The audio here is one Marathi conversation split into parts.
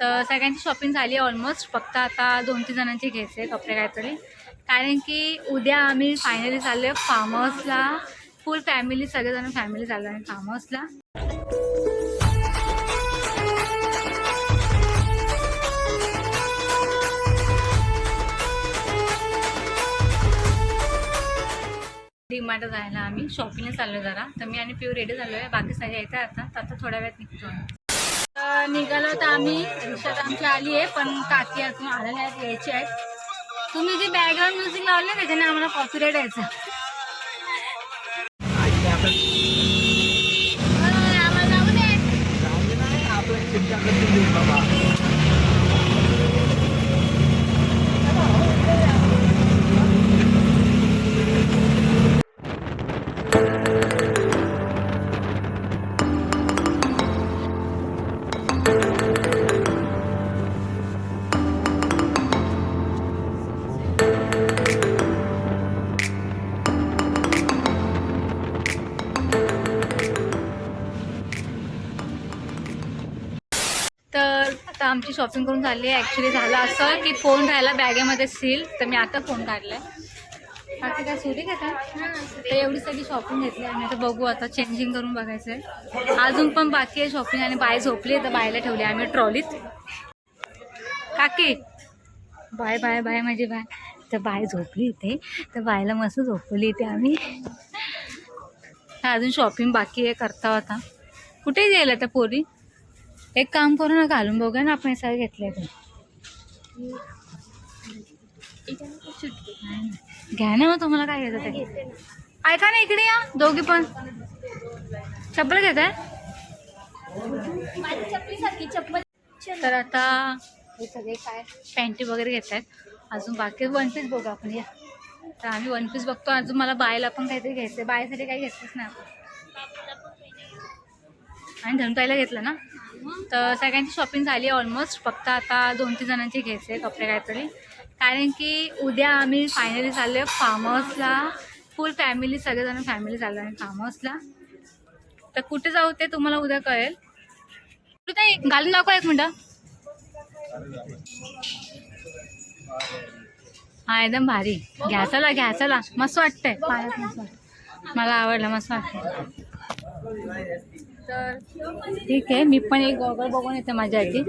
तर सगळ्यांची शॉपिंग झाली ऑलमोस्ट फक्त आता दोन तीन जणांची घ्यायचे आहे कपडे काहीतरी. कारण की उद्या आम्ही फायनली चाललो आहे फार्म हाऊसला फुल फॅमिली सगळेजण फॅमिली चाललो आहे फार्म हाऊसला डीमार्ट जायला आम्ही. शॉपिंगला चाललो जरा. तर मी आणि पिऊ रेडी झालो आहे बाकी सगळे येतात आता. तर आता थोड्या वेळात निघतो निघालो तर आम्ही. रिक्षात आमची आली आहे पण काकी अजून आलेल्या आहेत यायची आहेत. तुम्ही जे बॅकग्राऊंड म्युझिक लावले त्याच्याने आम्हाला कॉपीराईट यायचं. आम्हाला जाऊ दे. आमची शॉपिंग करून झाली आहे. ॲक्च्युली झालं असं की फोन राहिला बॅगेमध्ये सील तर मी आता फोन काढलाय. बाकी काय सुटी का तर एवढी सगळी शॉपिंग घेतली आणि आता बघू आता चेंजिंग करून बघायचं आहे अजून पण बाकी आहे शॉपिंग आणि बाय झोपली तर बायला ठेवली आम्ही ट्रॉलीत काकी. बाय बाय बाय माझी बाय. तर बाय झोपली इथे. तर बायला मस्त झोपवली इथे आम्ही. अजून शॉपिंग बाकी आहे करता होता. कुठे गेल्या आता पोरी? एक काम करू ना घालून बघूया ना आपण हे सगळं घेतलंय ते. घ्या ना मग तुम्हाला काय घ्यायचं ते. ऐका ना इकडे या दोघी पण. चप्पल घेत आहे तर आता हे सगळे काय पॅन्टी वगैरे घेत आहेत अजून बाकी वन पीस बघू आपण या. तर आम्ही वन पीस बघतो. अजून मला बायला पण काहीतरी घ्यायचं आहे बायसाठी काही घेतलंच नाही आपण. आणि धनताईला घेतलं ना? तर सगळ्यांची शॉपिंग झाली ऑलमोस्ट फक्त आता दोन तीन जणांची घ्यायचे आहे कपडे काहीतरी. कारण की उद्या आम्ही फायनली चाललो आहे फार्म हाऊसला फुल फॅमिली सगळेजण फॅमिली चाललो आहे फार्म हाऊसला तर कुठे जाऊ ते तुम्हाला उद्या कळेल. कुठे घालून दाखव एक मिनटं. हा एकदम भारी. घ्या चला घ्या चला. मस्त वाटतंय. मला आवडलं मस्त वाटतंय. तर ठीक आहे मी पण एक गॉगल बघून येते माझ्या आधी.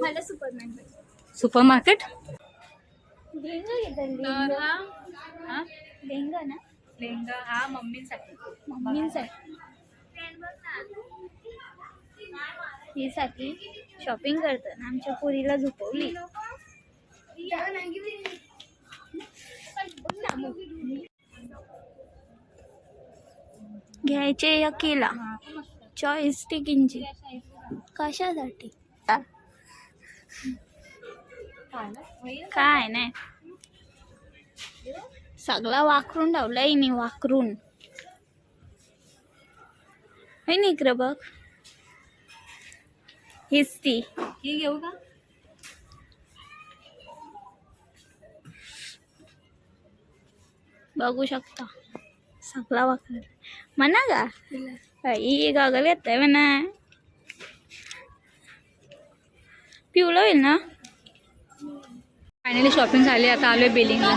मला सुपरमॅन सुपर मार्केट तर हा हा? लेहंगा ना? लेहंगा हा मम्मीसाठी. मम्मींसाठी. ही साठी शॉपिंग करताना आमच्या पोरीला झोपवली. घ्यायचे या केला. चॉईस टिकिंची कशासाठी? काय नाही. सगळा वाकरून ठेवला हिने वाकरून है ना इकडं बघ. हीच ती. ही घेऊ का? बघू शकता. सगळा वाकरून म्हणा का ही गॉगल घेताय म्हणा. पिवळं होईल ना? फायनली शॉपिंग झाली आता आलोय बिलिंगला.